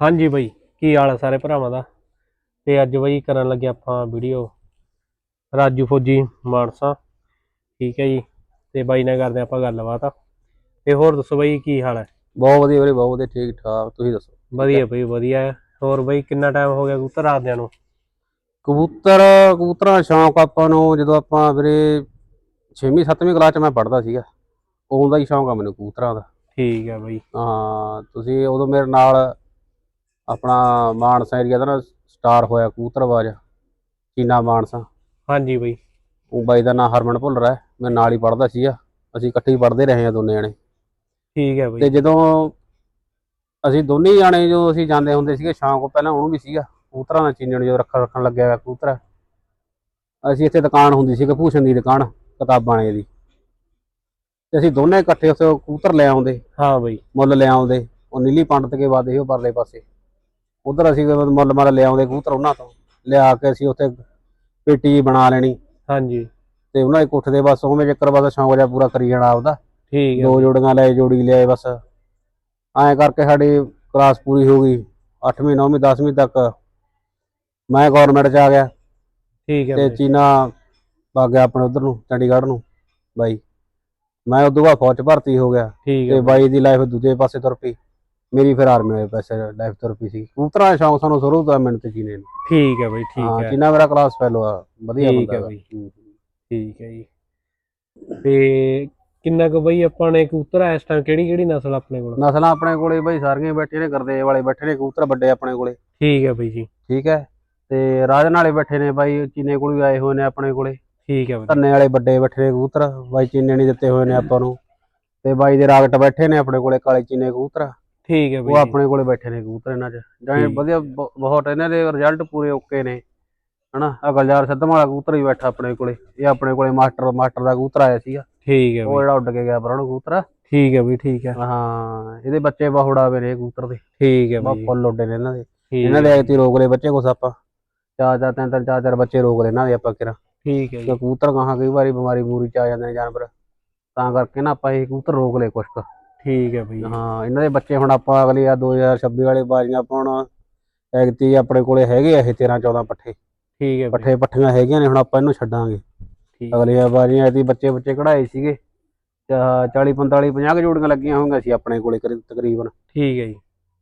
ਹਾਂਜੀ ਬਾਈ ਕੀ ਹਾਲ ਆ ਸਾਰੇ ਭਰਾਵਾਂ ਦਾ? ਤੇ ਅੱਜ ਬਾਈ ਕਰਨ ਲੱਗੇ ਆਪਾਂ ਵੀਡੀਓ ਰਾਜੂ ਫੌਜੀ ਮਾਨਸਾ। ਠੀਕ ਹੈ ਜੀ ਤੇ ਬਾਈ ਨਾਲ ਕਰਦੇ ਆਪਾਂ ਗੱਲਬਾਤ। ਤੇ ਹੋਰ ਦੱਸੋ ਬਾਈ ਕੀ ਹਾਲ ਹੈ? ਬਹੁਤ ਵਧੀਆ ਵੀਰੇ ਬਹੁਤ ਵਧੀਆ ਠੀਕ ਠਾਕ ਤੁਸੀਂ ਦੱਸੋ? ਵਧੀਆ ਬਾਈ ਵਧੀਆ। ਹੈ ਹੋਰ ਬਾਈ ਕਿੰਨਾ ਟਾਈਮ ਹੋ ਗਿਆ ਕਬੂਤਰ ਰੱਖਦਿਆਂ ਨੂੰ? ਕਬੂਤਰ ਕਬੂਤਰਾਂ ਦਾ ਸ਼ੌਂਕ ਆਪਾਂ ਨੂੰ ਜਦੋਂ ਆਪਾਂ ਵੀਰੇ 6ਵੀਂ 7ਵੀਂ ਕਲਾਸ ਚ ਮੈਂ ਪੜ੍ਹਦਾ ਸੀਗਾ ਉਦੋਂ ਦਾ ਹੀ ਸ਼ੌਂਕ ਆ ਮੈਨੂੰ ਕਬੂਤਰਾਂ ਦਾ। ਠੀਕ ਹੈ ਬਾਈ। ਹਾਂ ਤੁਸੀਂ ਉਦੋਂ ਮੇਰੇ ਨਾਲ ਆਪਣਾ ਮਾਨਸਾ ਏਰੀਆ ਦਾ ਨਾ ਸਟਾਰ ਹੋਇਆ ਕਬੂਤਰਬਾਜ਼ ਚੀਨਾ ਮਾਨਸਾ। ਹਾਂਜੀ ਬਾਈ। ਉਹ ਬਾਈ ਦਾ ਨਾਂ ਹਰਮਨ ਭੁੱਲਰ ਹੈ ਮੈਂ ਨਾਲ ਹੀ ਪੜ੍ਹਦਾ ਸੀਗਾ ਅਸੀਂ ਇਕੱਠੇ ਹੀ ਪੜ੍ਹਦੇ ਰਹੇ ਆ ਦੋਨੇ ਜਣੇ। ਠੀਕ ਹੈ ਤੇ ਬਾਈ ਜਦੋਂ ਅਸੀਂ ਦੋਨੇ ਜਾਣੇ ਜਦੋਂ ਅਸੀਂ ਜਾਂਦੇ ਹੁੰਦੇ ਸੀਗੇ ਸ਼ੌਂਕ ਪਹਿਲਾਂ ਉਹਨੂੰ ਵੀ ਸੀਗਾ ਕਬੂਤਰਾਂ ਦਾ ਚੀਨਣ ਜਦੋਂ ਰੱਖਣ ਰੱਖਣ ਲੱਗਿਆ ਕਬੂਤਰ। ਅਸੀਂ ਇੱਥੇ ਦੁਕਾਨ ਹੁੰਦੀ ਸੀ ਭੂਸ਼ਣ ਦੀ ਦੁਕਾਨ ਕਿਤਾਬਾਂ ਵਾਲੇ ਦੀ। ਤੇ ਅਸੀਂ ਦੋਨੇ ਇਕੱਠੇ ਉੱਥੇ ਉਹ ਕਬੂਤਰ ਲੈ ਆਉਂਦੇ। ਹਾਂ ਬਾਈ। ਮੁੱਲ ਲੈ ਆਉਂਦੇ ਉਹ ਨੀਲੀ ਪੰਡਤ ਕੇ ਬਾਅਦ ਇਹੋ ਪਰਲੇ ਪਾਸੇ। ਉਧਰ ਅਸੀਂ ਮੁੱਲ ਮਾਲ ਲੈ ਆਉਂਦੇ ਕਬੂਤਰ ਉਹਨਾਂ ਤੋਂ। ਲਿਆ ਕੇ ਅਸੀਂ ਉੱਥੇ ਪੇਟੀ ਬਣਾ ਲੈਣੀ। ਹਾਂਜੀ। ਤੇ ਉਹਨਾਂ ਦੇ ਕੋਠੇ ਦੇ ਬਸ ਉਵੇਂ ਚੱਕਰ ਬਸ ਸ਼ੌਂਕ ਜਿਹਾ ਪੂਰਾ ਕਰੀ ਜਾਣਾ ਆਪਦਾ। ਠੀਕ ਹੈ। ਦੋ ਜੋੜੀਆਂ ਲਏ ਜੋੜੀ ਲਿਆਏ ਬਸ। ਐਂ ਕਰਕੇ ਸਾਡੀ ਕਲਾਸ ਪੂਰੀ ਹੋ ਗਈ 8ਵੀਂ 9ਵੀਂ 10ਵੀਂ ਤੱਕ। ਮੈਂ ਗਵਰਨਮੈਂਟ ਚ ਆ ਗਿਆ। ਠੀਕ ਹੈ ਤੇ ਚੀਨਾ ਵਗ ਗਿਆ ਆਪਣੇ ਉਧਰ ਨੂੰ ਚੰਡੀਗੜ੍ਹ ਨੂੰ ਬਾਈ। ਮੈਂ ਉਦੋਂ ਬਾਅਦ ਫੌਜ ਚ ਭਰਤੀ ਹੋ ਗਿਆ। ਠੀਕ ਤੇ ਬਾਈ। ਦੀ ਲਾਈਫ ਦੂਜੇ ਪਾਸੇ ਤੁਰ ਪਈ। ਮੇਰੀ ਫਿਰ ਆਰਮੀ ਵਾਲੇ ਪਾਸੇ ਲਾਈਫ ਤੁਰ ਪਈ ਸੀ ਕਬੂਤਰਾਂ ਦਾ ਸ਼ੌਂਕ ਸਾਨੂੰ ਸ਼ੁਰੂ ਤੋਂ ਹੈ ਮੈਨੂੰ ਤੇ ਚੀਨੇ ਨੂੰ। ਠੀਕ ਹੈ ਬਾਈ ਠੀਕ ਹਾਂ ਚੀਨਾ ਮੇਰਾ ਕਲਾਸ ਫੈਲੋ ਆ ਵਧੀਆ ਠੀਕ ਬੰਦਾ ਹੈ। ਬਾਈ। ਹੂੰ। ਠੀਕ ਹੈ ਜੀ। ਤੇ ਕਿੰਨਾ ਕੁ ਬਈ ਆਪਾਂ ਨੇ ਕਬੂਤਰ ਇਸ ਟਾਈਮ ਕਿਹੜੀ ਕਿਹੜੀ ਨਸਲ ਆਪਣੇ ਕੋਲ? ਨਸਲਾਂ ਆਪਣੇ ਕੋਲੇ ਬਾਈ ਸਾਰੀਆਂ ਹੀ ਬੈਠੇ ਨੇ ਗਰਦੇ ਵਾਲੇ ਬੈਠੇ ਨੇ ਕਬੂਤਰ ਵੱਡੇ ਆਪਣੇ ਕੋਲੇ। ਠੀਕ ਹੈ ਬਈ ਜੀ। ਠੀਕ ਹੈ। ਤੇ ਰਾਜਨ ਵਾਲੇ ਬੈਠੇ ਨੇ ਬਾਈ ਚੀਨੇ ਕੋਲ ਵੀ ਆਏ ਹੋਏ ਨੇ ਆਪਣੇ ਕੋਲੇ। ਠੀਕ ਹੈ ਬਈ। ਧੰਨੇ ਵਾਲੇ ਵੱਡੇ ਬੈਠੇ ਨੇ ਕਬੂਤਰ। ਬਾਈ ਚੀਨੇ ਨਹੀਂ ਦਿੱਤੇ ਹੋਏ ਨੇ ਆਪਾਂ ਨੂੰ। ਤੇ ਬਾਈ ਦੇ ਰਾਗਟ ਬੈਠੇ ਨੇ ਆਪਣੇ ਕੋਲੇ ਕਾਲੇ ਚੀਨੇ ਕਬੂਤਰ। ਠੀਕ ਹੈ ਬਈ। ਉਹ ਆਪਣੇ ਕੋਲੇ ਬੈਠੇ ਨੇ ਕਬੂਤਰ ਇਹਨਾਂ 'ਚ। ਜਾਨੀ ਠੀਕ। ਵਧੀਆ ਬ- ਬਹੁਤ ਇਹਨਾਂ ਦੇ ਰਿਜ਼ਲਟ ਪੂਰੇ ਓਕੇ ਨੇ। ਹਨਾ? ਆ ਗਲਜਾਰ ਸਿੱਧਮ ਵਾਲਾ ਕਬੂਤਰ ਵੀ ਬੈਠਾ ਆਪਣੇ ਕੋਲੇ। ਇਹ ਆਪਣੇ ਕੋਲੇ ਮਾਸਟਰ ਮਾਸਟਰ ਦਾ ਕਬੂਤਰ ਆਇਆ ਸੀਗਾ। ਠੀਕ ਹੈ ਉਹ ਬਈ। ਜਿਹੜਾ ਉੱਡ ਕੇ ਗਿਆ ਪਰਾਂ ਨੂੰ ਕਬੂਤਰ। ਠੀਕ ਹੈ ਬਈ ਠੀਕ ਹੈ। ਹਾਂ ਇਹਦੇ ਬੱਚੇ ਬਹੁੜਾ ਵੇ ਨੇ ਇਹ ਕਬੂਤਰ ਦੇ। ਠੀਕ ਹੈ ਬਹੁਤ ਬਈ। ਫੁੱਲ ਉੱਡੇ ਨੇ ਇਹਨਾਂ ਦੇ। ਠੀਕ ਇਹਨਾਂ ਦੇ ਐਤੀ ਰੋਕ ਲਏ ਬੱਚੇ ਕੁਛ ਆਪਾਂ ਚਾਰ ਚਾਰ ਤਿੰਨ ਤਿੰਨ ਚਾਰ ਚਾਰ ਬੱਚੇ ਰੋਕ ਲਏ ਇਹਨਾਂ ਦੇ ਆਪਾਂ ਕਿਰਾ ਠੀਕ ਹੈ ਜੀ। ਕਿ ਕਬੂਤਰ ਕਹਾਂ ਕਈ ਵਾਰੀ ਬਿਮਾਰੀ ਬਮੂਰੀ ਚ ਆ ਜਾਂਦੇ ਨੇ ਜਾਨਵਰ। ਤਾਂ ਕਰਕੇ ਨਾ ਆਪਾਂ ਇਹ ਕਬੂਤਰ ਰੋਕ ਲਏ ਕੁਛ ਕੁ। ਠੀਕ ਹੈ ਬਈ। ਹਾਂ ਇਹਨਾਂ ਦੇ ਬੱਚੇ ਹੁਣ ਆਪਾਂ ਅਗਲੀ ਆ 2026 ਵਾਲੇ ਬਾਜ਼ੀਆਂ ਪਾਉਣ ਐਗਤੀ ਆਪਣੇ ਕੋਲੇ ਹੈਗੇ ਆ ਇਹ 13 14 ਪੱਠੇ। ਠੀਕ ਹੈ ਪੱਠੇ ਪੱਠੀਆਂ ਹੈਗੀਆਂ ਨੇ ਹੁਣ ਆਪਾਂ ਇਹਨੂੰ ਛੱਡਾਂਗੇ। ਠੀਕ। ਅਗਲੀਆਂ ਬਾਜ਼ੀਆਂ ਐਤੀ ਬੱਚੇ ਬੱਚੇ ਕਢਾਏ ਸੀਗੇ। 40 45 50 ਕੁ ਜੋੜੀਆਂ ਲੱਗੀਆਂ ਹੋਣਗੀਆਂ ਸੀ ਆਪਣੇ ਕੋਲੇ ਕਰੀ- ਤਕਰੀਬਨ। ਠੀਕ ਹੈ ਜੀ।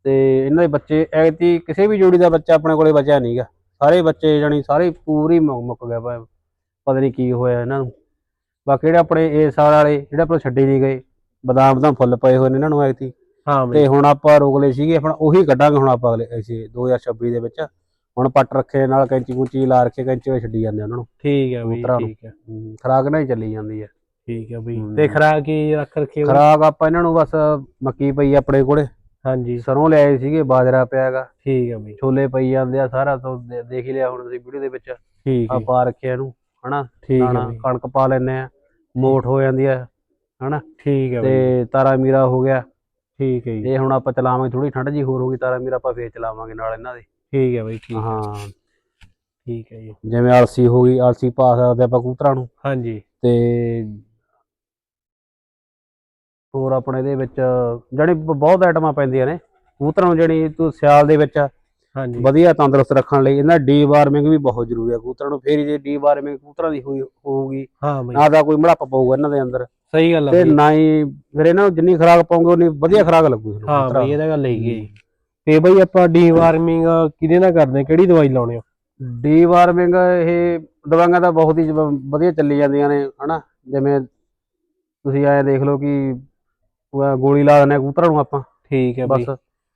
ਤੇ ਇਹਨਾਂ ਦੇ ਬੱਚੇ ਐਤੀ ਕਿਸੇ ਵੀ ਜੋੜੀ ਦਾ ਬੱਚਾ ਆਪਣੇ ਕੋਲੇ ਬਚਿਆ ਨਹੀਂਗਾ ਸਾਰੇ ਬੱਚੇ ਜਾਨੀ ਸਾਰੇ ਪੂਰੀ ਮੁੱਕ ਗਿਆ ਵਾ। ਪਤਾ ਨਹੀਂ ਕੀ ਹੋਇਆ ਇਹਨਾਂ ਨੂੰ। ਬਾਕੀ ਜਿਹੜੇ ਆਪਣੇ ਇਸ ਸਾਲ ਵਾਲੇ ਜਿਹੜੇ ਆਪਣੇ ਛੱਡੇ ਨਹੀਂ ਗਏ ਬਦਾਮ ਬਦਾਮ ਫੁੱਲ ਪਏ ਹੋਏ ਨੇ ਇਹਨਾਂ ਨੂੰ ਐਤੀ ਹਾਂ ਬਈ। ਤੇ ਹੁਣ ਆਪਾਂ ਰੋਕ ਲਏ ਸੀਗੇ ਆਪਣਾ ਉਹੀ ਕੱਢਾਂਗੇ ਹੁਣ ਆਪਾਂ ਅਗਲੇ ਅਸੀਂ 2026 ਦੇ ਵਿੱਚ। ਹੁਣ ਪੱਟ ਰੱਖੇ ਨਾਲ ਕੈਂਚੀ ਕੁੰਚੀ ਲਾ ਰੱਖੇ ਕੈਂਚੀ ਵਿੱਚ ਛੱਡੀ ਜਾਂਦੇ ਉਹਨਾਂ ਨੂੰ। ਠੀਕ ਹੈ ਬਈ। ਠੀਕ ਹੈ ਖੁਰਾਕ ਨਾਲ ਹੀ ਚੱਲੀ ਜਾਂਦੀ ਹੈ ਠੀਕ ਹੈ ਬਈ। ਤੇ ਖਰਾ ਕੀ ਰੱਖ ਰੱਖੇ ਹੋ? ਖੁਰਾਕ ਆਪਾਂ ਇਹਨਾਂ ਨੂੰ ਬਸ ਮੱਕੀ ਪਈ ਆਪਣੇ ਕੋਲੇ। ਹਾਂਜੀ। ਸਰੋਂ ਲਿਆਏ ਸੀਗੇ ਬਾਜਰਾ ਪਿਆ ਹੈਗਾ। ਠੀਕ ਹੈ ਬਈ। ਛੋਲੇ ਪਈ ਜਾਂਦੇ ਆ ਸਾਰਾ ਤੋਂ ਦੇਖ ਹੀ ਲਿਆ ਹੁਣ ਤੁਸੀਂ ਵੀਡੀਓ ਦੇ ਵਿੱਚ। ਠੀਕ ਆ ਹੈ ਪਾ ਰੱਖਿਆ ਇਹਨੂੰ ਹਨਾ? ਠੀਕ ਹੈ ਕਣਕ ਪਾ ਲੈਨੇ ਆ। ਮੋਠ ਹੋ ਜਾਂਦੀ ਆ। ਹਨਾ? ਠੀਕ ਹੈ ਬਈ ਤੇ ਤਾਰਾ ਮੀਰਾ ਹੋ ਗਿਆ। ਠੀਕ ਹੈ ਜੀ। ਇਹ ਹੁਣ ਆਪਾਂ ਚਲਾਵਾਂਗੇ ਥੋੜੀ ਠੰਡ ਜੀ ਹੋਰ ਹੋ ਗਈ ਤਾਰਾ ਮੀਰਾ ਆਪਾਂ ਫੇਰ ਚਲਾਵਾਂਗੇ ਨਾਲ ਇਹਨਾਂ ਦੇ। ਠੀਕ ਹੈ ਬਈ ਠੀਕ ਹਾਂ। ਠੀਕ ਹੈ ਜੀ। ਜਿਵੇਂ ਅਲਸੀ ਹੋ ਗਈ ਅਲਸੀ ਪਾ ਸਕਦੇ ਆਪਾਂ ਕਬੂਤਰਾਂ ਨੂੰ। ਹਾਂਜੀ। ਤੇ ਹੋਰ ਆਪਣੇ ਇਹਦੇ ਵਿੱਚ ਜਿਹੜੀ ਬ- ਬਹੁਤ ਆਈਟਮਾਂ ਪੈਂਦੀਆਂ ਨੇ। ਕਬੂਤਰਾਂ ਨੂੰ ਜਿਹੜੀ ਤੂੰ ਸਿਆਲ ਦੇ ਵਿੱਚ ਹਾਂਜੀ। ਵਧੀਆ ਤੰਦਰੁਸਤ ਰੱਖਣ ਲਈ ਇਹਨਾਂ ਡੀ ਵਾਰਮਿੰਗ ਵੀ ਬਹੁਤ ਜ਼ਰੂਰੀ ਹੈ ਕਬੂਤਰਾਂ ਨੂੰ ਫੇਰ ਜੇ ਡੀ ਵਾਰਮਿੰਗ ਕਬੂਤਰਾਂ ਦੀ ਹੋਈ ਹੋਊਗੀ ਹਾਂ ਬਈ। ਨਾ ਤਾਂ ਕੋਈ ਮੜੱਪ ਪਊਗਾ ਇਹਨਾਂ ਦੇ ਅੰਦਰ। ਸਹੀ ਗੱਲ ਹੈ ਤੇ। ਨਾ ਹੀ ਫਿਰ ਇਹਨਾਂ ਨੂੰ ਜਿੰਨੀ ਖੁਰਾਕ ਪਾਉਂਗੇ ਉਨੀ ਵਧੀਆ ਖੁਰਾਕ ਲੱਗੂ ਤੁਹਾਨੂੰ ਹਾਂ ਬਈ ਇਹਦਾ ਗੱਲ ਹੈਗੀ ਹੈ ਜੀ। ਤੇ ਬਈ ਆਪਾਂ ਡੀਵਾਰਮਿੰਗ ਕਿਹਦੇ ਨਾਲ ਕਰਦੇ ਹਾਂ? ਕਿਹੜੀ ਦਵਾਈ ਲਾਉਣੇ ਹੋ ਨੂੰ ਡੀ ਵਾਰਮਿੰਗ ਇਹ ਦਵਾਈਆਂ ਤਾਂ ਬਹੁਤ ਹੀ ਵਧੀਆ ਚੱਲੀ ਜਾਂਦੀਆਂ ਨੇ ਹਨਾ? ਜਿਵੇਂ ਤੁਸੀਂ ਐ ਦੇਖ ਲਓ ਕਿ ਉਹ ਗੋਲੀ ਲਾ ਦਿੰਦੇ ਕਬੂਤਰਾਂ ਨੂੰ ਆਪਾਂ। ਠੀਕ ਹੈ ਬਈ। ਬਸ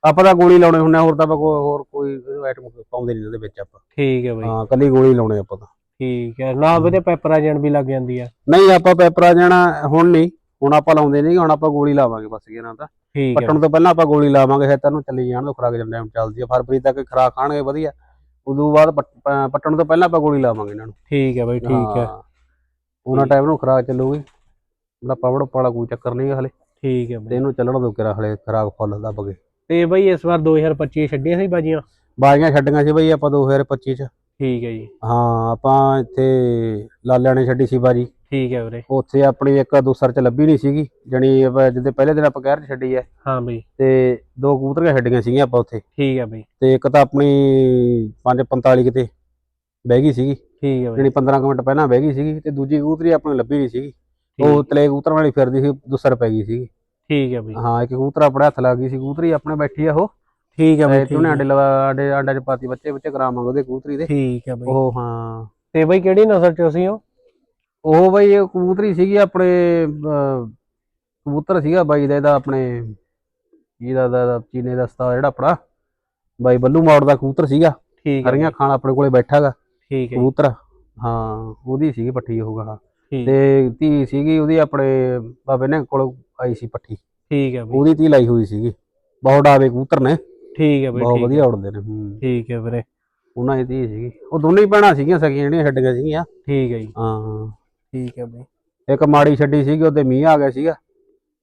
ਆਪਾਂ ਤਾਂ ਗੋਲੀ ਲਾਉਣੇ ਹੁੰਦੇ ਆ ਹੋਰ ਤਾਂ ਆਪਾਂ ਕੋਈ ਹੋਰ ਕੋਈ ਆਈਟਮ ਪਾਉਂਦੇ ਨਹੀਂ ਉਹਦੇ ਵਿੱਚ ਆਪਾਂ। ਠੀਕ ਹੈ ਬਈ। ਹਾਂ ਕੱਲੀ ਗੋਲੀ ਲਾਉਣੇ ਆਪਾਂ ਤਾਂ। ਠੀਕ ਹੈ ਨਾ ਵੀਰੇ ਪੈਪਰਾਜਨ ਵੀ ਲੱਗ ਜਾਂਦੀ ਆ। ਨਹੀਂ ਆਪਾਂ ਪੈਪਰਾ ਜਾਣਾ ਹੁਣ ਨਹੀਂ ਹੁਣ ਆਪਾਂ ਲਾਉਂਦੇ ਨਹੀਂ ਹੁਣ ਆਪਾਂ ਗੋਲੀ ਲਾਵਾਂਗੇ ਬਸ ਇਹਨਾਂ ਦਾ। ਠੀਕ ਹੈ। ਪੱਟਣ ਤੋਂ ਪਹਿਲਾਂ ਆਪਾਂ ਗੋਲੀ ਲਾਵਾਂਗੇ ਫਿਰ ਤੈਨੂੰ ਚੱਲੀ ਜਾਣ ਦੋ ਖਰਾਕ ਜੰਮ ਟਾਈਮ ਚੱਲਦੀ ਆ। ਫਰਵਰੀ ਤੱਕ ਖਰਾਕ ਖਾਣਗੇ ਵਧੀਆ। ਉਦੋਂ ਬਾਅਦ ਪੱਟਣ ਤੋਂ ਪਹਿਲਾਂ ਆਪਾਂ ਗੋਲੀ ਲਾਵਾਂਗੇ ਇਹਨਾਂ ਨੂੰ। ਠੀਕ ਹੈ ਬਈ ਠੀਕ ਹੈ। ਉਹਨਾਂ ਟਾਈਮ ਨੂੰ ਖਰਾਕ ਚੱਲੂਗੀ। ਉਹਦਾ ਪਵੜ ਪਾਲਾ ਕੋਈ ਚੱਕਰ ਨਹੀਂ ਹਲੇ। ਠੀਕ ਹੈ ਬਈ। ਇਹਨੂੰ ਚੱਲਣ ਦੋ ਕਿਰਾ ਹਲੇ ਖਰਾਕ ਫੁੱਲ ਦੱਬ ਗਏ ਤੇ ਬਈ ਇਸ ਵਾਰ 2025 ਛੱਡੀਆਂ ਸੀ ਬਾਜੀਆਂ? ਬਾਜ਼ੀਆਂ ਛੱਡੀਆਂ ਸੀ ਬਈ ਆਪਾਂ 2025 ਚ। ਠੀਕ ਹੈ ਜੀ। ਹਾਂ ਆਪਾਂ ਇੱਥੇ ਲਾਲਿਆਂ ਨੇ ਛੱਡੀ ਸੀ ਬਾਜੀ ਠੀਕ ਹੈ ਵੀਰੇ। ਉੱਥੇ ਆਪਣੀ ਇੱਕ ਦੂਸਰ ਚ ਲੱਭੀ ਨਹੀਂ ਸੀਗੀ ਜਣੀ ਜਿੱਦੇ ਪਹਿਲੇ ਦਿਨ ਆਪਾਂ ਕਹਿਰ ਚ ਛੱਡੀ ਐ ਹਾਂ ਬਈ। ਤੇ ਦੋ ਕਬੂਤਰੀਆਂ ਛੱਡੀਆਂ ਸੀਗੀਆਂ ਆਪਾਂ ਉੱਥੇ। ਠੀਕ ਹੈ ਬਈ। ਤੇ ਇੱਕ ਤਾਂ ਆਪਣੀ 5:45 ਕਿਤੇ ਬਹਿ ਗਈ ਸੀਗੀ। ਠੀਕ ਹੈ ਬਈ। ਜਿਹੜੀ 15 ਕੁ ਮਿੰਟ ਪਹਿਲਾਂ ਬਹਿ ਗਈ ਸੀਗੀ ਤੇ ਦੂਜੀ ਕਬੂਤਰੀ ਆਪਣੀ ਲੱਭੀ ਨਹੀਂ ਸੀਗੀ। ਉਹ ਤਲੇ ਕਬੂਤਰਾਂ ਵਾਲੀ ਫਿਰਦੀ ਸੀ ਦੂਸਰ ਪੈ ਗਈ ਸੀਗੀ। ਠੀਕ ਹੈ ਬਈ। ਹਾਂ ਇੱਕ ਕਬੂਤਰ ਆਪਣੇ ਹੱਥ ਲੱਗ ਗਈ ਸੀ ਕਬੂਤਰੀ ਆਪਣੇ ਬੈਠੀ ਆ ਉਹ। ਠੀਕ ਹੈ ਬਈ ਤੇ ਉਹਨੇ ਆਂਡੇ ਲਗਾ ਆਂਡੇ ਆਂਡਾ ਚ ਪਾਤੀ ਬੱਚੇ ਬੱਚੇ ਕਰਾਵਾਂਗੇ ਉਹਦੇ ਕਬੂਤਰੀ ਦੇ। ਠੀਕ ਹੈ ਬਈ। ਉਹ ਹਾਂ। ਤੇ ਬਈ ਕਿਹੜੀ ਨਸਲ ਚ ਸੀ ਉਹ? ਉਹ ਬਾਈ ਇਹ ਕਬੂਤਰੀ ਸੀਗੀ ਆਪਣੇ ਅਹ, ਕਬੂਤਰ ਸੀਗਾ ਬਾਈ ਦਾ ਇਹਦਾ ਆਪਣੇ ਇਹਦਾ ਦਾ ਦਾ ਚੀਨੇ ਦਾ ਸਤਾ ਜਿਹੜਾ ਆਪਣਾ ਬਾਈ ਬੱਲੂ ਮੌੜ ਦਾ ਕਬੂਤਰ ਸੀਗਾ। ਠੀਕ ਹੈ ਹਰੀਆਂ ਖਾਣ ਆਪਣੇ ਕੋਲੇ ਬੈਠਾਗਾ ਠੀਕ ਹੈ ਕਬੂਤਰ। ਹਾਂ ਉਹਦੀ ਸੀਗੀ ਪੱਠੀ ਉਹਗਾ ਠੀਕ। ਤੇ ਧੀ ਸੀਗੀ ਉਹਦੀ ਆਪਣੇ ਬਾਬੇ ਨੇ ਕੋਲ ਆਈ ਸੀ ਪੱਠੀ। ਠੀਕ ਹੈ ਬਈ। ਉਹਦੀ ਧੀ ਲਾਈ ਹੋਈ ਸੀਗੀ। ਬਹੁਤ ਡਾਵੇ ਕਬੂਤਰ ਨੇ। ਠੀਕ ਹੈ ਬਈ ਬਹੁਤ ਵਧੀਆ ਉੜਦੇ ਨੇ ਹੂੰ। ਠੀਕ ਹੈ ਵੀਰੇ। ਉਹਨਾਂ ਦੀ ਧੀ ਸੀਗੀ। ਉਹ ਦੋਨੇ ਹੀ ਭੈਣਾਂ ਸੀਗੀਆਂ ਸਗੀਆਂ ਜਿਹੜੀਆਂ ਛੱਡੀਆਂ ਸੀਗੀਆਂ। ਠੀਕ ਹੈ ਜੀ। ਹਾਂ। ਠੀਕ ਹੈ ਬਈ। ਇੱਕ ਮਾੜੀ ਛੱਡੀ ਸੀਗੀ ਉਹਦੇ ਮੀਂਹ ਆ ਗਿਆ ਸੀਗਾ।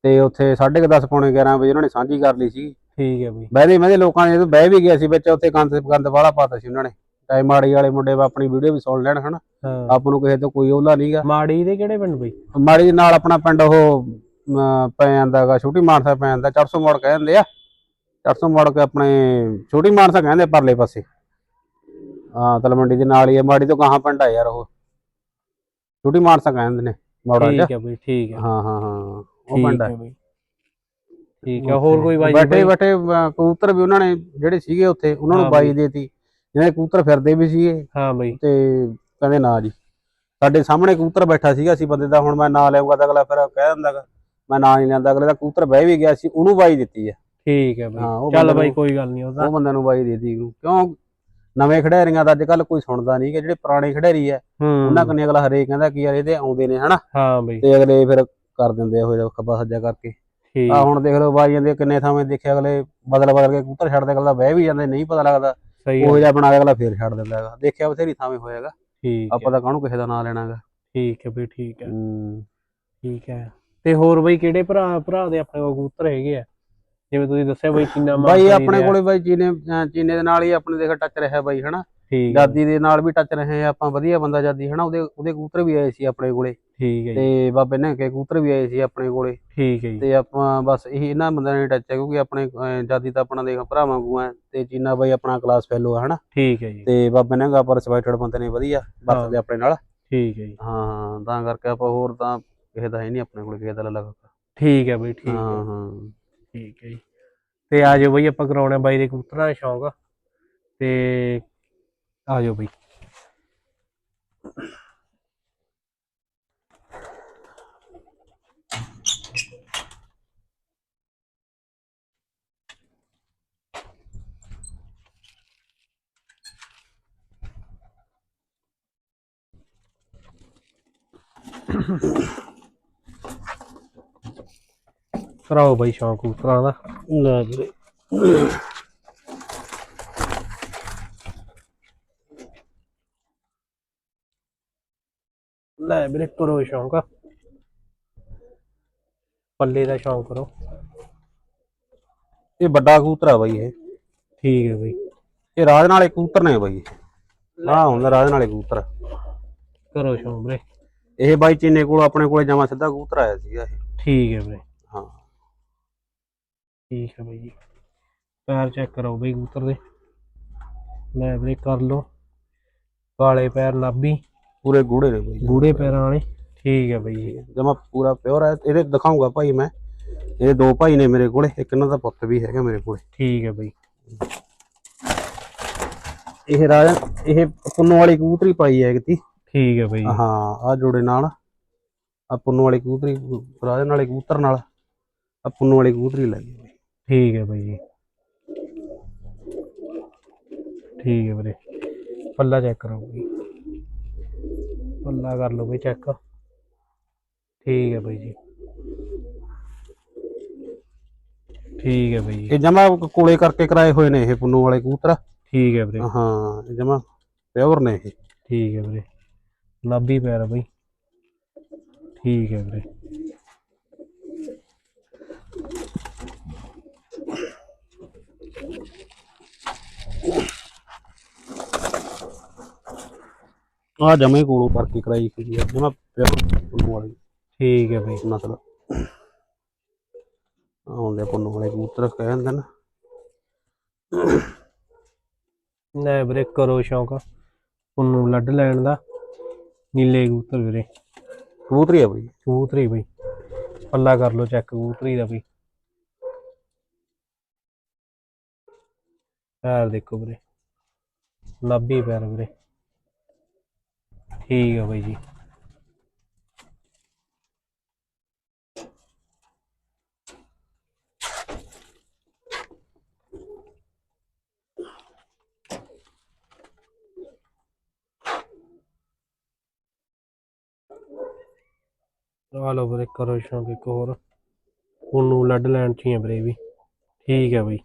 ਤੇ ਉੱਥੇ 10:30 ਪੌਣੇ 11 ਵਜੇ ਉਹਨਾਂ ਨੇ ਸਾਂਝੀ ਕਰ ਲਈ ਸੀ ਠੀਕ ਹੈ ਬਈ। ਬਹਿਦੇ ਮਹਿਦੇ ਲੋਕਾਂ ਨੇ ਜਦੋਂ ਬਹਿ ਵੀ ਗਿਆ ਸੀ ਵਿੱਚ ਉੱਥੇ ਗੰਦ ਗੰਦ ਵਾਲਾ ਪਾਤਾ ਸੀ ਉਹਨਾਂ ਨੇ। ਚਾਹੇ ਮਾੜੀ ਵਾਲੇ ਮੁੰਡੇ ਵਾ ਆਪਣੀ ਵੀਡੀਓ ਵੀ ਸੁਣ ਲੈਣ ਹਨਾ। ਹਾਂ। ਆਪ ਨੂੰ ਕਿਸੇ ਤੋਂ ਕੋਈ ਉਹਲਾ ਨਹੀਂਗਾ ਮਾੜੀ ਦੇ ਕਿਹੜੇ ਪਿੰਡ ਬਈ? ਮਾੜੀ ਦੇ ਨਾਲ ਆਪਣਾ ਪਿੰਡ ਉਹ ਅਮ, ਪੈ ਜਾਂਦਾਗਾ ਛੋਟੀ ਮਾਨਸਾ ਪੈ ਜਾਂਦਾ 400 ਮੋੜ ਕਹਿੰਦੇ ਆ। 400 ਮੋੜ ਕੇ ਆਪਣੇ ਛੋਟੀ ਮਾਨਸਾ ਕਹਿੰਦੇ ਪਰਲੇ ਪਾਸੇ। ਹਾਂ ਤਲਮੰਡੀ ਦੇ ਨਾਲ ਹੀ ਆ ਮਾੜੀ ਤੋਂ ਗਾਹਾਂ ਪਿੰਡ ਆ ਯਾਰ ਉਹ। ਛੋਟੀ ਮਾਨਸਾ ਕਹਿੰਦੇ ਨੇ ਮੋੜਾਂ 'ਚ ਠੀਕ ਹੈ ਬਈ ਠੀਕ ਹੈ। ਹਾਂ ਹਾਂ ਹਾਂ ਉਹ ਪਿੰਡ ਹੈ ਠੀਕ ਹੈ ਹੋਰ ਕੋਈ ਬਾਈ ਬੈਠੇ ਬੈਠੇ ਕਬੂਤਰ ਵੀ ਉਹਨਾਂ ਨੇ ਜਿਹੜੇ ਸੀਗੇ ਉੱਥੇ ਉਹਨਾਂ ਹਾਂ ਨੂੰ ਬਾਈ। ਦੇਤੀ। ਜਿਹੜੇ ਕਬੂਤਰ ਫਿਰਦੇ ਵੀ ਸੀਗੇ ਹਾਂ ਬਈ। ਤੇ ਕਹਿੰਦੇ ਨਾ ਜੀ। ਸਾਡੇ ਸਾਹਮਣੇ ਕਬੂਤਰ ਬੈਠਾ ਸੀਗਾ ਅਸੀਂ ਬੰਦੇ ਦਾ ਹੁਣ ਮੈਂ ਨਾਂ ਲਿਆਉਂਗਾ ਤਾਂ ਅਗਲਾ ਫਿਰ ਕਹਿ ਦਿੰਦਾਗਾ ਮੈਂ ਨਾਂ ਨਹੀਂ ਲੈਂਦਾ ਅਗਲੇ ਦਾ ਕਬੂਤਰ ਬਹਿ ਵੀ ਗਿਆ ਸੀ ਉਹਨੂੰ ਬਾਈ ਦਿੱਤੀ ਆ। ਠੀਕ ਹੈ ਬਈ। ਉਹ ਚੱਲ ਬੰਦੇ ਬਾਈ ਨੂੰ- ਕੋਈ ਗੱਲ ਨਹੀਂ ਉਹਦਾ ਉਹ ਬੰਦੇ ਨੂੰ ਬਾਈ ਦੇਤੀ ਕਿਉਂ? ਨਵੇਂ ਖਿਡਾਰੀਆਂ ਦਾ ਅੱਜ ਕੱਲ ਕੋਈ ਸੁਣਦਾ ਨਹੀਂ ਕਿ ਜਿਹੜੇ ਪੁਰਾਣੇ ਖਿਡਾਰੀ ਆ ਉਹਨਾਂ ਹੂੰ ਕੰਨੇ ਅਗਲਾ ਹਰੇਕ ਕਹਿੰਦਾ ਕਿ ਯਾਰ ਇਹਦੇ ਆਉਂਦੇ ਨੇ ਹਨਾ? ਹਾਂ ਬਈ। ਤੇ ਅਗਲੇ ਫਿਰ ਕਰ ਦਿੰਦੇ ਆ ਉਹ ਜਿਹਾ ਖੱਬਾ ਸੱਜਾ ਕਰਕੇ। ਠੀਕ। ਆ ਹੁਣ ਦੇਖ ਲਓ ਬਾਈਆਂ ਦੇ ਕਿੰਨੇ ਥਾਵੇਂ ਦੇਖਿਆ ਅਗਲੇ ਬਦਲ ਬਦਲ ਕੇ ਕਬੂਤਰ ਛੱਡਦੇ ਅਗਲਾ ਬਹਿ ਵੀ ਜਾਂਦੇ ਨਹੀਂ ਪਤਾ ਲੱਗਦਾ। ਸਹੀ ਉਹ ਹੈ ਜਿਹਾ ਬਣਾ ਕੇ ਅਗਲਾ ਫੇਰ ਛੱਡ ਦਿੰਦਾ ਹੈਗਾ। ਦੇਖਿਆ ਬਥੇਰੀ ਥਾਵੇਂ ਹੋਏਗਾ ਠੀਕ ਆਪਾਂ ਤਾਂ ਕਾਹਨੂੰ ਕਿਸੇ ਦਾ ਨਾਂ ਲੈਣਾਗਾ। ਠੀਕ ਹੈ ਬਈ ਠੀਕ ਹੈ। ਹੂੰ। ਠੀਕ ਹੈ। ਤੇ ਹੋਰ ਬਈ ਕਿਹੜੇ ਭਰਾ ਭਰਾ ਦੇ ਆਪਣੇ ਕੋਲ ਕਬੂਤਰ ਹੈਗੇ ਆ? ਜਿਵੇਂ ਤੁਸੀਂ ਦੱਸਿਆ ਬਈ ਚੀਨਾ ਬਾਈ ਮਾਨਸਾ ਆਪਣੇ। ਕੋਲੇ ਬਾਈ ਚੀਨੇ ਅਹ ਚੀਨੇ ਦੇ ਨਾਲ ਹੀ ਆਪਣੇ ਦੇਖ ਟੱਚ ਰਿਹਾ ਬਾਈ ਹਨਾ? ਠੀਕ ਹੈ। ਜਾਦੀ ਦੇ ਨਾਲ ਵੀ ਟੱਚ ਰਹੇ ਆ ਆਪਾਂ ਵਧੀਆ ਬੰਦਾ ਜਾਦੀ ਹਨਾ? ਉਹਦੇ ਉਹਦੇ ਕਬੂਤਰ ਵੀ ਆਏ ਸੀ ਆਪਣੇ ਕੋਲੇ। ਠੀਕ ਹੈ ਜੀ। ਤੇ ਬਾਬੇ ਨੇ ਕੇ ਕਬੂਤਰ ਵੀ ਆਏ ਸੀ ਆਪਣੇ ਕੋਲੇ। ਠੀਕ ਹੈ ਜੀ। ਤੇ ਆਪਾਂ ਬਸ ਇਹੀ ਇਹਨਾਂ ਬੰਦਿਆਂ ਨੇ ਟੱਚ ਹੈ ਕਿਉਂਕਿ ਆਪਣੇ ਅਹ ਜਾਦੀ ਤਾਂ ਆਪਣਾ ਦੇਖ ਭਰਾ ਵਾਂਗੂ ਆ ਤੇ ਚੀਨਾ ਬਾਈ ਆਪਣਾ ਕਲਾਸ ਫੈਲੋ ਆ ਹਨਾ? ਠੀਕ ਹੈ ਜੀ। ਤੇ ਬਾਬੇ ਨੇ ਗਾ ਪਰ ਸਵਾਈਟਡ ਬੰਦੇ ਨੇ ਵਧੀਆ ਵਰਤਦੇ ਆਪਣੇ ਨਾਲ। ਠੀਕ ਹੈ ਜੀ। ਹਾਂ ਹਾਂ ਤਾਂ ਕਰਕੇ ਆਪਾਂ ਹੋਰ ਤਾਂ ਕਿਸੇ ਦਾ ਹੈ ਨਹੀਂ ਆਪਣੇ ਕੋਲੇ ਕਿਸੇ ਦਾ ਲੱਗਾ। ਠੀਕ ਹੈ ਬਈ ਠੀਕ ਹਾਂ। ਹੈ ਹਾਂ। ਠੀਕ ਹੈ ਜੀ। ਤੇ ਆ ਜਾਓ ਬਈ, ਆਪਾਂ ਕਰਾਉਣਾ ਬਾਈ ਦੇ ਕਬੂਤਰਾਂ ਦਾ ਸ਼ੌਂਕ। ਤੇ ਆ ਜਾਓ ਬਈ। ਕਰਾਓ ਬਈ ਸ਼ੌਂਕ ਕਬੂਤਰਾਂ ਦਾ ਲੈ ਵੀਰੇ। ਲੈ ਵੀਰੇ ਕਰੋ ਸ਼ੌਂਕ। ਪੱਲੇ ਦਾ ਸ਼ੌਂਕ ਕਰੋ। ਇਹ ਵੱਡਾ ਕਬੂਤਰ ਆ ਬਾਈ ਇਹ। ਠੀਕ ਹੈ ਬਈ। ਇਹ ਰਾਜ ਨਾਲੇ ਕਬੂਤਰ ਨੇ ਬਾਈ। ਆਹ ਹੁੰਦਾ ਰਾਜ ਨਾਲੇ ਕਬੂਤਰ ਕਰੋ ਸ਼ੌਂਕ ਵੀਰੇ। ਇਹ ਬਾਈ ਚੀਨੇ ਕੋਲ ਆਪਣੇ ਕੋਲੇ ਜਮਾ ਸਿੱਧਾ ਕਬੂਤਰ ਆਇਆ ਸੀਗਾ ਇਹ। ਠੀਕ ਹੈ ਵੀਰੇ। ਹਾਂ ਠੀਕ ਹੈ ਬਾਈ ਜੀ। ਪੈਰ ਚੈੱਕ ਕਰੋ ਬਈ ਕਬੂਤਰ ਦੇ। ਲੈ ਵੀਰੇ ਕਰ ਲਓ। ਕਾਲੇ ਪੈਰ ਨਾਭੀ। ਪੂਰੇ ਗੂੜੇ ਨੇ ਬਾਈ ਗੂੜੇ ਪੈਰਾਂ ਵਾਲੇ। ਠੀਕ ਹੈ ਬਈ ਜੀ। ਜਮਾ ਪੂਰਾ ਪਿਓਰ ਹੈ ਇਹਦੇ ਦਿਖਾਉਂਗਾ ਭਾਈ ਮੈਂ। ਇਹ ਦੋ ਭਾਈ ਨੇ ਮੇਰੇ ਕੋਲੇ। ਇੱਕ ਇਹਨਾਂ ਦਾ ਪੁੱਤ ਵੀ ਹੈਗਾ ਮੇਰੇ ਕੋਲੇ। ਠੀਕ ਹੈ ਬਈ। ਇਹ ਰਾਜ ਇਹ ਪੁੰਨੂ ਵਾਲੀ ਕਬੂਤਰੀ ਪਾਈ ਹੈ ਕਿਤੀ ਠੀਕ ਹੈ ਬਈ ਹਾਂ ਆ ਜੋੜੇ ਨਾਲ। ਆ ਪੁੰਨੂ ਵਾਲੀ ਕਬੂਤਰੀ ਰਾਜ ਨਾਲੇ ਕਬੂਤਰ ਨਾਲ। ਆ ਪੁੰਨੂ ਵਾਲੀ ਕਬੂਤਰੀ ਲੱਗੀ ਬਾਈ ਠੀਕ ਹੈ ਬਈ ਜੀ। ਠੀਕ ਹੈ ਵੀਰੇ। ਪੱਲਾ ਚੈੱਕ ਕਰੋ ਬਈ। ਪੱਲਾ ਕਰ ਲਓ ਬਈ ਚੈੱਕ ਠੀਕ ਹੈ ਬਈ ਜੀ। ਠੀਕ ਹੈ ਬਈ ਜੀ। ਇਹ ਜਮਾ ਕੋਲੇ ਕਰਕੇ ਕਰਾਏ ਹੋਏ ਨੇ ਇਹ ਪੁੰਨੂ ਵਾਲੇ ਕਬੂਤਰ। ਠੀਕ ਹੈ ਵੀਰੇ। ਹਾਂ ਇਹ ਜਮਾ ਪਿਓਰ ਨੇ ਇਹ। ਠੀਕ ਹੈ ਵੀਰੇ। ਨਾਭੀ ਪੈਰ ਬਈ। ਠੀਕ ਹੈ ਵੀਰੇ। ਆ ਜਮੇ ਕੋਲੋਂ ਕਰਕੇ ਕਰਾਈ ਸੀ ਜਮਾ ਪੁੰਨੂ ਵਾਲੀ। ਠੀਕ ਹੈ ਬਈ। ਨਸਲ। ਆਉਂਦੇ ਪੁੰਨੂ ਵਾਲੇ ਕਬੂਤਰ ਕਹਿ ਜਾਂਦੇ ਨੇ। ਲੈ ਵੀਰੇ ਕਰੋ ਸ਼ੌਂਕ। ਉਹਨੂੰ ਲੱਡ ਲੈਣ ਦਾ। ਨੀਲੇ ਕਬੂਤਰ ਵੀਰੇ। ਕਬੂਤਰੀ ਆ ਬਈ। ਕਬੂਤਰੀ ਬਈ। ਪੱਲਾ ਕਰ ਲਓ ਚੈੱਕ ਕਬੂਤਰੀ ਦਾ ਬਈ। ਪੈਰ ਦੇਖੋ ਵੀਰੇ। ਲੱਭੀ ਪੈਰ ਵੀਰੇ। ਠੀਕ ਆ ਬਾਈ ਜੀ। ਆ ਲਓ ਵੀਰੇ, ਕਰੋ ਸ਼ੌਂਕ ਇੱਕ ਹੋਰ। ਉਹਨੂੰ ਲੱਡ ਲੈਣ ਚ ਵੀਰੇ ਵੀ। ਠੀਕ ਹੈ ਬਾਈ।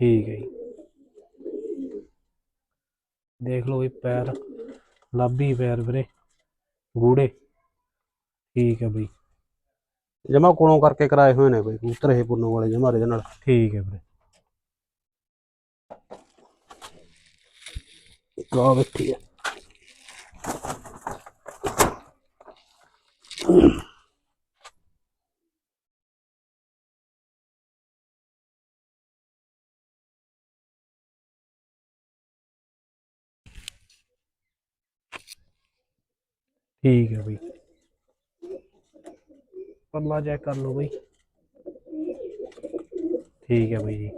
ਠੀਕ ਹੈ ਜੀ। ਦੇਖ ਲਓ ਵੀ ਪੈਰ ਲੱਭੀ ਪੈਰ ਵੀਰੇ ਗੂੜੇ। ਠੀਕ ਹੈ ਬਈ। ਜਮਾ ਕੋਲੋਂ ਕਰਕੇ ਕਰਾਏ ਹੋਏ ਨੇ ਬਈ ਕਬੂਤਰ ਇਹ ਪੁੰਨੂ ਵਾਲੇ ਜਮਾ ਦੇ ਨਾਲ। ਠੀਕ ਹੈ ਵੀਰੇ। ਬੈਠੀ ਆ ਠੀਕ ਹੈ ਬਈ। ਪੱਲਾ ਚੈੱਕ ਕਰ ਲਓ ਬਈ। ਠੀਕ ਹੈ ਬਈ ਜੀ।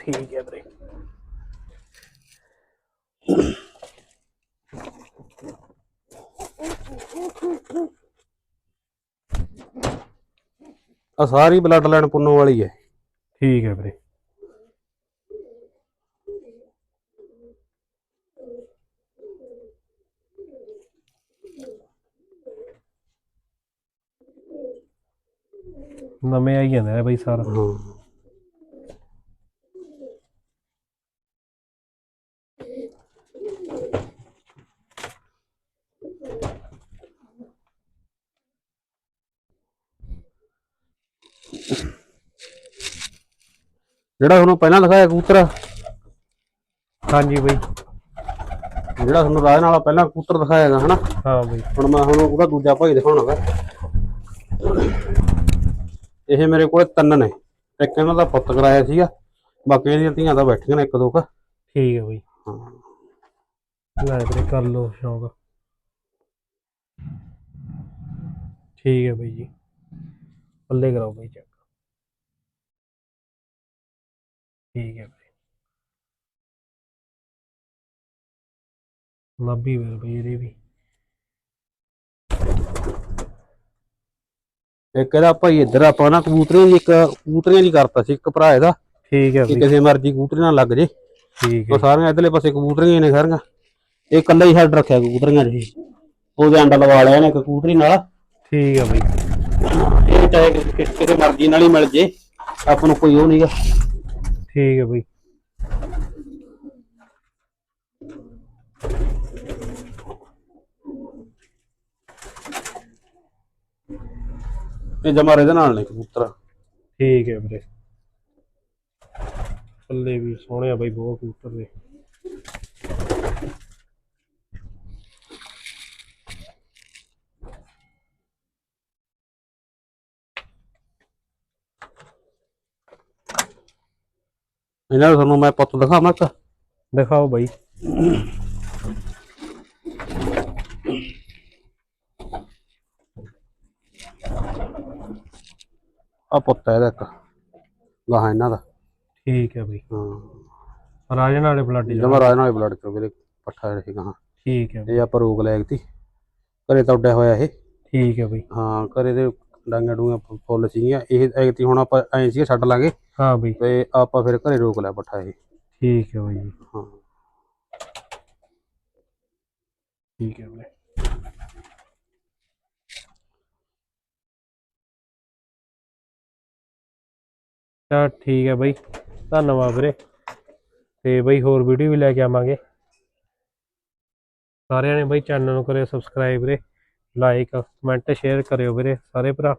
ਠੀਕ ਹੈ ਵੀਰੇ ਆ ਸਾਰੀ ਬਲੱਡ ਲਾਈਨ ਪੁੰਨੂ ਵਾਲੀ ਹੈ। ਠੀਕ ਹੈ ਵੀਰੇ ਨਵੇਂ ਆਈ ਜਾਂਦੇ ਨੇ ਬਈ ਸਾਰਾ। ਹਾਂ। ਜਿਹੜਾ ਤੁਹਾਨੂੰ ਪਹਿਲਾਂ ਦਿਖਾਇਆ ਕਬੂਤਰ ਹਾਂਜੀ ਬਈ। ਜਿਹੜਾ ਤੁਹਾਨੂੰ ਰਾਜ ਨਾਲ ਪਹਿਲਾਂ ਕਬੂਤਰ ਦਿਖਾਇਆਗਾ ਹਨਾ? ਹਾਂ ਬਈ। ਹੁਣ ਮੈਂ ਹੁਣ ਉਹਦਾ ਦੂਜਾ ਭਾਈ ਦਿਖਾਉਣਾਗਾ ਇਹ ਮੇਰੇ ਕੋਲੇ ਤਿੰਨ ਨੇ। ਇੱਕ ਇਹਨਾਂ ਦਾ ਪੁੱਤ ਕਰਾਇਆ ਸੀਗਾ। ਬਾਕੀ ਇਹਦੀਆਂ ਧੀਆਂ ਤਾਂ ਬੈਠੀਆਂ ਨੇ ਇੱਕ ਦੋ ਕੁ। ਠੀਕ ਹੈ ਬਈ। ਹਾਂ। ਲੈ ਵੀਰੇ ਕਰ ਲਓ ਸ਼ੌਂਕ। ਠੀਕ ਹੈ ਬਈ ਜੀ। ਪੱਲੇ ਕਰਾਓ ਬਈ ਚੈੱਕ ਠੀਕ ਹੈ ਬਈ। ਲੱਭੀ ਵੀਰ ਬਈ ਇਹਦੀ ਵੀ। ਇੱਕ ਇਹਦਾ ਭਾਈ ਇੱਧਰ ਆਪਾਂ ਨਾ ਕਬੂਤਰੀਆਂ ਦੀ ਇੱਕ ਕਬੂਤਰੀਆਂ ਦੀ ਕਰਤਾ ਸੀ ਇੱਕ ਭਰਾ ਇਹਦਾ। ਠੀਕ ਹੈ ਕਿ ਕਿਸੇ ਮਰਜ਼ੀ ਕਬੂਤਰੀ ਨਾਲ ਲੱਗ ਜੇ। ਠੀਕ ਉਹ ਹੈ। ਸਾਰੀਆਂ ਇਧਰਲੇ ਪਾਸੇ ਕਬੂਤਰੀਆਂ ਹੀ ਨੇ ਸਾਰੀਆਂ। ਇਹ ਇਕੱਲਾ ਹੀ ਹੈਡ ਰੱਖਿਆ ਕਬੂਤਰੀਆਂ ਜੀ ਉਹਦੇ ਅੰਡਾ ਲਵਾ ਲਿਆ ਨੇ ਇੱਕ ਕਬੂਤਰੀ ਨਾਲ। ਠੀਕ ਹੈ ਬਈ। ਇਹ ਚਾਹੇ ਕਿ- ਕਿ- ਕਿਸੇ ਮਰਜ਼ੀ ਨਾਲ ਹੀ ਮਿਲ ਜੇ। ਆਪਾਂ ਨੂੰ ਕੋਈ ਉਹ ਨਹੀਂਗਾ ਠੀਕ ਹੈ ਬਈ। ਇਹ ਜਮਾ ਇਹਦੇ ਨਾਲ ਨੇ ਕਬੂਤਰ। ਠੀਕ ਹੈ ਵੀਰੇ। ਪੱਲੇ ਵੀ ਸੋਹਣੇ ਆ ਬਈ ਬਹੁਤ ਕਬੂਤਰ ਦੇ ਇਹਨਾਂ ਨੂੰ ਤੁਹਾਨੂੰ ਮੈਂ ਪੁੱਤ ਦਿਖਾਵਾਂ ਇੱਕ? ਦਿਖਾਓ ਬਈ। ਆ ਪੁੱਤ ਹੈ ਇਹਦਾ ਇੱਕ। ਗਾਹਾਂ ਇਹਨਾਂ ਦਾ। ਠੀਕ ਹੈ ਬਈ। ਹਾਂ। ਰਾਜਨ ਵਾਲੇ ਬਲੱਡ ਜਮਾ ਰਾਜ ਨਾਲ ਬਲੱਡ ਚੋਂ ਵੀਰੇ ਪੱਠਾ ਰਹੇ ਗਾਹਾਂ ਠੀਕ ਹੈ ਬਈ, ਇਹ ਆਪਾਂ ਰੋਗ ਲੈ ਗਈ ਘਰੇ ਤਾਂ ਉੱਡਿਆ ਹੋਇਆ ਇਹ। ਠੀਕ ਹੈ ਬਈ। ਹਾਂ ਘਰੇ ਦੇ ਡਾਂਗਾ ਡੂੰਗਾ ਫੁੱਲ ਸੀਗੀਆਂ। ਇਹ ਐਗਤੀ ਹੁਣ ਆਪਾਂ ਐਂ ਸੀ ਛੱਡ ਲਾਂਗੇ। ਹਾਂ ਬਈ। ਤੇ ਆਪਾਂ ਫਿਰ ਘਰੇ ਰੋਕ ਲਿਆ ਪੱਠਾ ਇਹ। ਠੀਕ ਹੈ ਬਈ। ਹਾਂ। ਠੀਕ ਹੈ ਬਈ। ਤਾਂ ਠੀਕ ਹੈ ਬਾਈ, ਧੰਨਵਾਦ ਵੀਰੇ। ਤੇ ਬਈ ਹੋਰ ਵੀਡੀਓ ਵੀ ਲੈ ਕੇ ਆਵਾਂਗੇ। ਸਾਰਿਆਂ ਨੇ ਬਾਈ ਚੈਨਲ ਨੂੰ ਕਰਿਓ ਸਬਸਕ੍ਰਾਈਬ ਵੀਰੇ ਲਾਈਕ ਕਮੈਂਟ ਸ਼ੇਅਰ ਕਰਿਓ ਵੀਰੇ, ਸਾਰੇ ਭਰਾ।